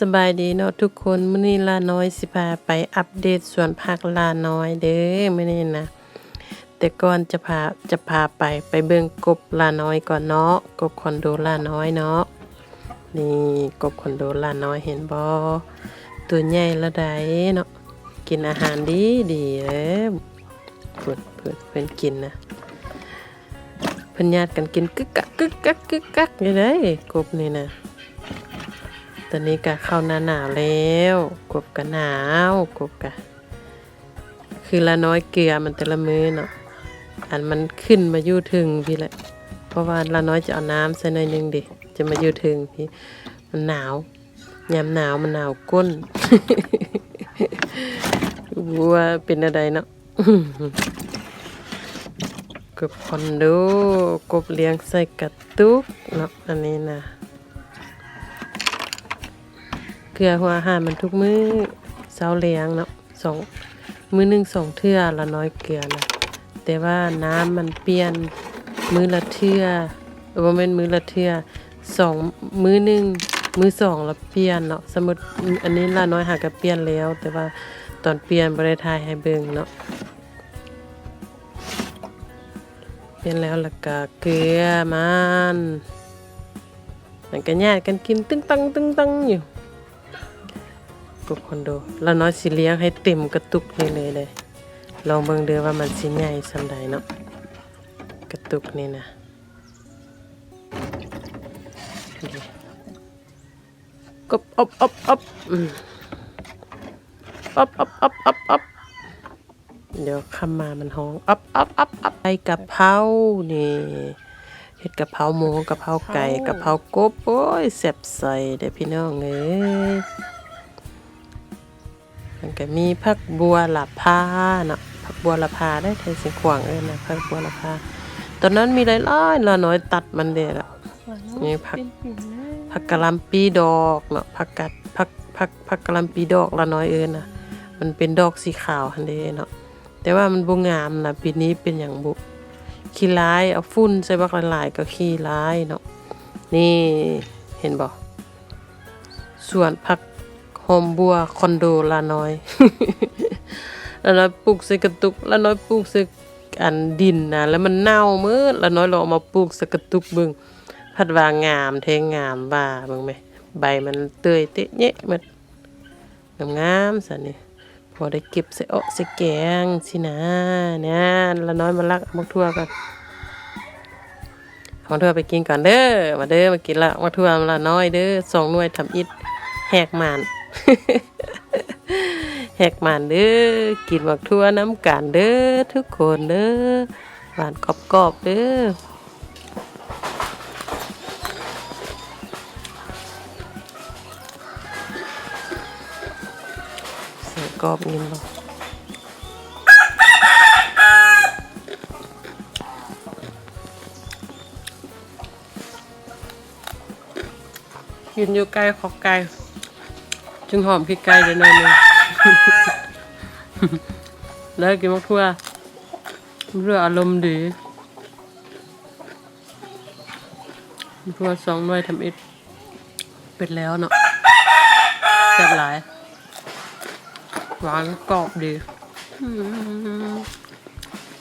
สบายดีเนาะทุกคนมื้อนี้ลาน้อยสิพาไปอัปเดตสวนผักลาน้อยเด้อมื้อนี้นะแต่ก่อนจะพาจะพาไปไปเบิ่งกบลาน้อยก่อนเนาะกบคอนโดลาน้อยเนาะนี่กบคอนโดลาน้อยเห็นบ่ตัวใหญ่ละใดเนาะกินอาหารดีดีเด้อเพิ่นเพิ่นเพิ่นกินนะเพิ่นญาติกันกินกึกกักกึกกักกึกกักอยู่เด้กบนี่นะ อนนี้ก็เข้าหน้าหนาวแล้วกบก็หนาวกบก็คือละน้อยเกลือมันแต่ละมือเนาะอันมันขึ้นมาอยู่ถึงพี่แหละ เพราะว่าละน้อยจะเอาน้ำใส่หน่อยนึงดิจะมาอยู่ถึงพี่มันหนาวยามหนาวมันหนาวก้นวัวเป็นอะไรเนาะกบคอนโดกบเลี้ยงใส่กระตุกเนาะอันนี้นะ เกลือหัวอาหารมันทุกมื้อเช้าเลี้ยงเนาะสองมื้อหนึ่งสองเทื่อละน้อยเกลือนะแต่ว่าน้ำมันเปลี่ยนมื้อละเทื่อเออบ่แม่นมื้อละเทื่อสองมื้อหนึ่งมื้อสองล้วเปลี่ยนเนาะสมมุติอันนี้ละน้อยหาก็เปลี่ยนแล้ว แต่ว่าตอนเปลี่ยนบ่ได้ถ่ายให้เบิ่งเนาะเปลี่ยนแล้วล้วก็เกลือมันมันก็ญาติกันกินตึ้งตังตึ้งตังอยู่ กคอนโดแล้วน้อยสิเลี้ยงให้เต็มกระตุกนี่เลยเลย ลองเบิ่งเด้อว่ามันสิใหญ่สำใดเนาะ กระตุกนี่นะกบอบอบอบอืมอบอบอบอบอบเดี๋ยวคำมามันห้องอบอบอบอบไปกะเพรานี่เฮ็ดกะเพราหมูกะเพราไก่กะเพรากบโอ้ยแซ่บใส่เด้อพี่น้องเอ้ย มันก็มีผักบัวละพาเนาะผักบัวละพาได้ไทยสิขวางเอ้ยนะผักบัวละพาตอนนั้นมีหลายๆละน้อยตัดมันเด้ละนี่ผักผักกะหล่ำปีดอกเนาะผักกัดผักผักผักกะหล่ำปีดอกละน้อยเอ้ยนะมันเป็นดอกสีขาวหั่นเด้เนาะแต่ว่ามันบ่งามนะปีนี้เป็นอย่างบุขี้ร้ายเอาฝุ่นใส่บักหลายๆก็ขี้ร้ายเนาะนี่เห็นบ่ส่วนผัก โฮมบัวคอนโดละน้อยละน้อยปลูกใส่กระตุกละน้อยปลูกใส่อันดินนะแล้วมันเน่ามืดละน้อยเราเอามาปลูกใส่กระตุกเบิ่งพัดว่างามแทงงามว่าเบิ่งไหมใบมันเตยเตะเนะหมดงามๆซะนี่พอได้เก็บใส่เอใส่แกงสินะเนี่ยละน้อยมาลักมักทั่วกันเอามักทั่วไปกินก่อนเด้อมาเด้อมากินละมักทั่วมาละน้อยเด้อสองหน่วยทำอิดแหกหมาน แหกมานเด้อกินบักทั่วน้ำกันเด้อทุกคนเด้อหวานกรอบๆเด้อใส่กรอบนินบ่กินอยู่ไกลขอบไก่ จึงหอมพริกไก่เดี๋ยวหน่อยหนึง แล้วกินมักทั่วเรื่ออารมณ์ดีมักทั่วสองหน่วยทำอิดเป็นแล้วเนาะแซ่บหลาย หวานกรอบดี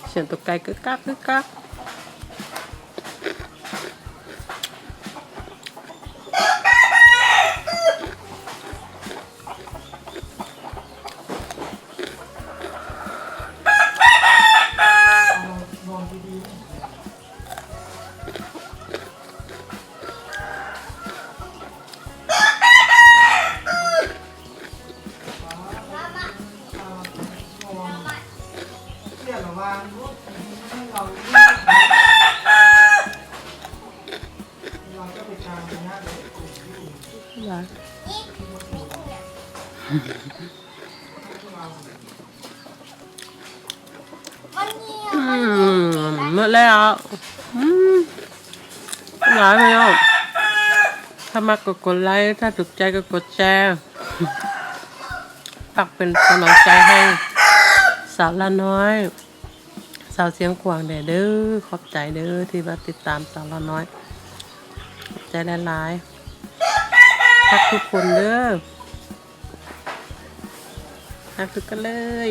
เสียงตัวไก่กึกกักกึกกัก หวานอืมหมดแล้วหลายไหมอะถ้ามากก็กดไลค์ถ้าถูกใจก็กดแชร์ฝากเป็นกำลังใจให้ สาวละน้อย สาวเสียงกวางเด้อเด้อขอบใจเด้อที่มาติดตามสาวละน้อยขอบใจหลายๆพักทุกคนเด้อพักทุกกันเลย